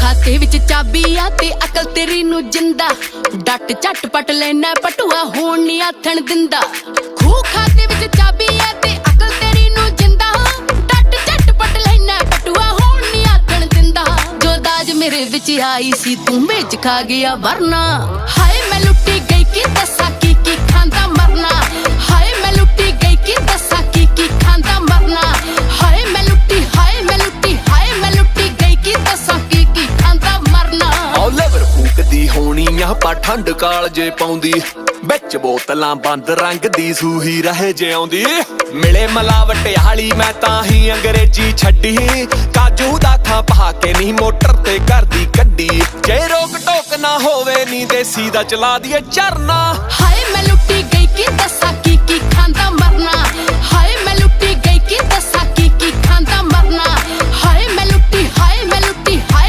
ਖਾਤੇ ਵਿੱਚ ਚਾਬੀ ਆ ਤੇ ਅਕਲ ਤੇਰੀ ਨੂੰ ਜਿੰਦਾ। ਡੱਟ ਝੱਟ ਪਟ ਲੈਣਾ ਪਟੂਆ, ਹੋਣ ਨਹੀਂ ਆਥਣ ਦਿੰਦਾ। ਖੂ ਖਾਤੇ ਵਿੱਚ ਚਾਬੀ ਆ ਤੇ ਅਕਲ ਤੇਰੀ ਨੂੰ ਜਿੰਦਾ। ਡੱਟ ਝੱਟ ਪਟ ਲੈਣਾ ਪਟੂਆ, ਹੋਣ ਨਹੀਂ ਆਥਣ ਦਿੰਦਾ। ਜੋ ਦਾਜ ਮੇਰੇ ਵਿੱਚ ਆਈ ਸੀ, ਤੂੰ ਵਿੱਚ ਖਾ ਗਿਆ ਵਰਨਾ। ਹਾਏ, ਮੈਂ ਲੁੱਟੀ ਗਈ ਕਿ ਦੱਸਾਂ ਔ ਲਵਰ ਫੂਕਦੀ ਹੋਣੀ ਆ ਪਾ ਠੰਡ ਕਾਲ ਜੇ ਪਾਉਂਦੀ। ਵਿੱਚ ਬੋਤਲਾਂ ਬੰਦ ਰੰਗ ਦੀ, ਸੂਹੀ ਰਹੇ ਜਿਉਂਦੀ ਮਿਲੇ ਮਲਾਵਟ ਹਾਲੀ ਮੈਂ ਤਾਂ ਹੀ ਅੰਗਰੇਜ਼ੀ ਛੱਡੀ। ਕਾਜੂ ਦਾ ਥਾਂ ਪਾ ਕੇ ਨਹੀਂ ਮੋਟਰ ਤੇ ਕਰਦੀ ਕੱਢੀ ਜੇ ਰੋਕ ਟੋਕ ਨਾ ਹੋਵੇ, ਨੀ ਦੇਸੀ ਦਾ ਚਲਾ ਦੀਏ ਚਰਨਾ